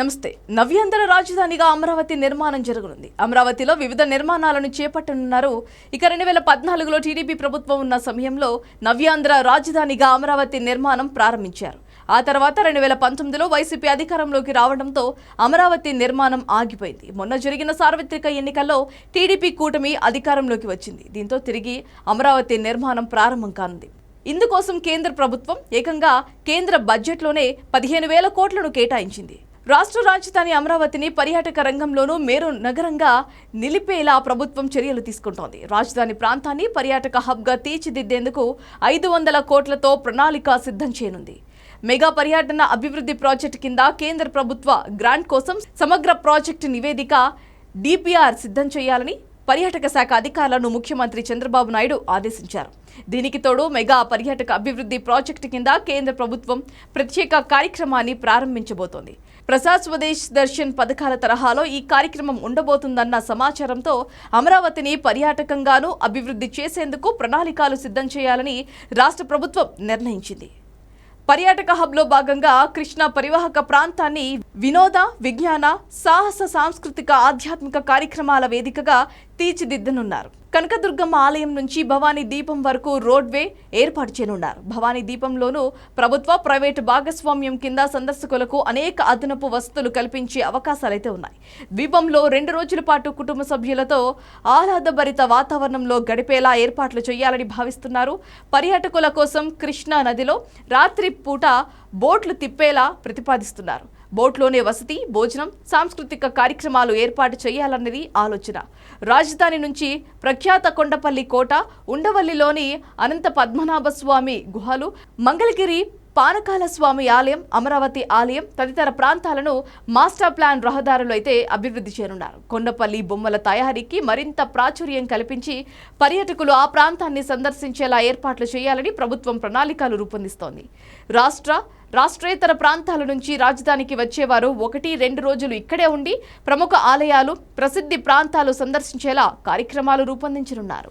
నమస్తే. నవ్యాంధ్ర రాజధానిగా అమరావతి నిర్మాణం జరగనుంది. అమరావతిలో వివిధ నిర్మాణాలను చేపట్టనున్నారు. ఇక రెండు వేల పద్నాలుగులో టీడీపీ ప్రభుత్వం ఉన్న సమయంలో నవ్యాంధ్ర రాజధానిగా అమరావతి నిర్మాణం ప్రారంభించారు. ఆ తర్వాత రెండు వేల పంతొమ్మిదిలో వైసీపీ అధికారంలోకి రావడంతో అమరావతి నిర్మాణం ఆగిపోయింది. మొన్న జరిగిన సార్వత్రిక ఎన్నికల్లో టీడీపీ కూటమి అధికారంలోకి వచ్చింది. దీంతో తిరిగి అమరావతి నిర్మాణం ప్రారంభం కానుంది. ఇందుకోసం కేంద్ర ప్రభుత్వం ఏకంగా కేంద్ర బడ్జెట్లోనే పదిహేను వేల కోట్లను కేటాయించింది. రాష్ట్ర రాజధాని అమరావతిని పర్యాటక రంగంలోనూ మేరు నగరంగా నిలిపేలా ప్రభుత్వం చర్యలు తీసుకుంటోంది. రాజధాని ప్రాంతాన్ని పర్యాటక హబ్గా తీర్చిదిద్దేందుకు ఐదు వందల కోట్లతో ప్రణాళిక సిద్ధం చేయనుంది. మెగా పర్యటన అభివృద్ధి ప్రాజెక్టు కింద కేంద్ర ప్రభుత్వ గ్రాంట్ కోసం సమగ్ర ప్రాజెక్టు నివేదిక డిపిఆర్ సిద్ధం చేయాలని పర్యాటక శాఖ అధికారులను ముఖ్యమంత్రి చంద్రబాబు నాయుడు ఆదేశించారు. దీనికి తోడు మెగా పర్యాటక అభివృద్ధి ప్రాజెక్టు కింద కేంద్ర ప్రభుత్వం ప్రత్యేక కార్యక్రమాన్ని ప్రారంభించబోతోంది. ప్రసాద్ స్వదేశ్ దర్శన్ పథకాల తరహాలో ఈ కార్యక్రమం ఉండబోతుందన్న సమాచారంతో అమరావతిని పర్యాటకంగానూ అభివృద్ధి చేసేందుకు ప్రణాళికలు సిద్ధం చేయాలని రాష్ట్ర ప్రభుత్వం నిర్ణయించింది. పర్యాటక హబ్లో భాగంగా కృష్ణా పరివాహక ప్రాంతాన్ని వినోద విజ్ఞాన సాహస సాంస్కృతిక ఆధ్యాత్మిక కార్యక్రమాల వేదికగా తీర్చిదిద్దనున్నారు. కనకదుర్గమ్మ ఆలయం నుంచి భవానీ దీపం వరకు రోడ్వే ఏర్పాటు చేయనున్నారు. భవానీ దీపంలోనూ ప్రభుత్వ ప్రైవేటు భాగస్వామ్యం కింద సందర్శకులకు అనేక అదనపు వసతులు కల్పించే అవకాశాలైతే ఉన్నాయి. ద్వీపంలో రెండు రోజుల పాటు కుటుంబ సభ్యులతో ఆహ్లాదభరిత వాతావరణంలో గడిపేలా ఏర్పాట్లు చేయాలని భావిస్తున్నారు. పర్యాటకుల కోసం కృష్ణా నదిలో రాత్రి పూట బోట్లు తిప్పేలా ప్రతిపాదిస్తున్నారు. బోట్లోనే వసతి భోజనం సాంస్కృతిక కార్యక్రమాలు ఏర్పాటు చేయాలన్నది ఆలోచన. రాజధాని నుంచి ప్రఖ్యాత కొండపల్లి కోట ఉండవల్లిలోని అనంత పద్మనాభ స్వామి గుహలు మంగళగిరి పానకాల స్వామి ఆలయం అమరావతి ఆలయం తదితర ప్రాంతాలను మాస్టర్ ప్లాన్ రహదారులు అయితే అభివృద్ధి చేయనున్నారు కొండపల్లి బొమ్మల తయారీకి మరింత ప్రాచుర్యం కల్పించి పర్యాటకులు ఆ ప్రాంతాన్ని సందర్శించేలా ఏర్పాట్లు చేయాలని ప్రభుత్వం ప్రణాళికలు రూపొందిస్తోంది. రాష్ట్ర రాష్ట్రేతర ప్రాంతాల నుంచి రాజధానికి వచ్చేవారు ఒకటి రెండు రోజులు ఇక్కడే ఉండి ప్రముఖ ఆలయాలు ప్రసిద్ధి ప్రాంతాలు సందర్శించేలా కార్యక్రమాలు రూపొందించనున్నారు.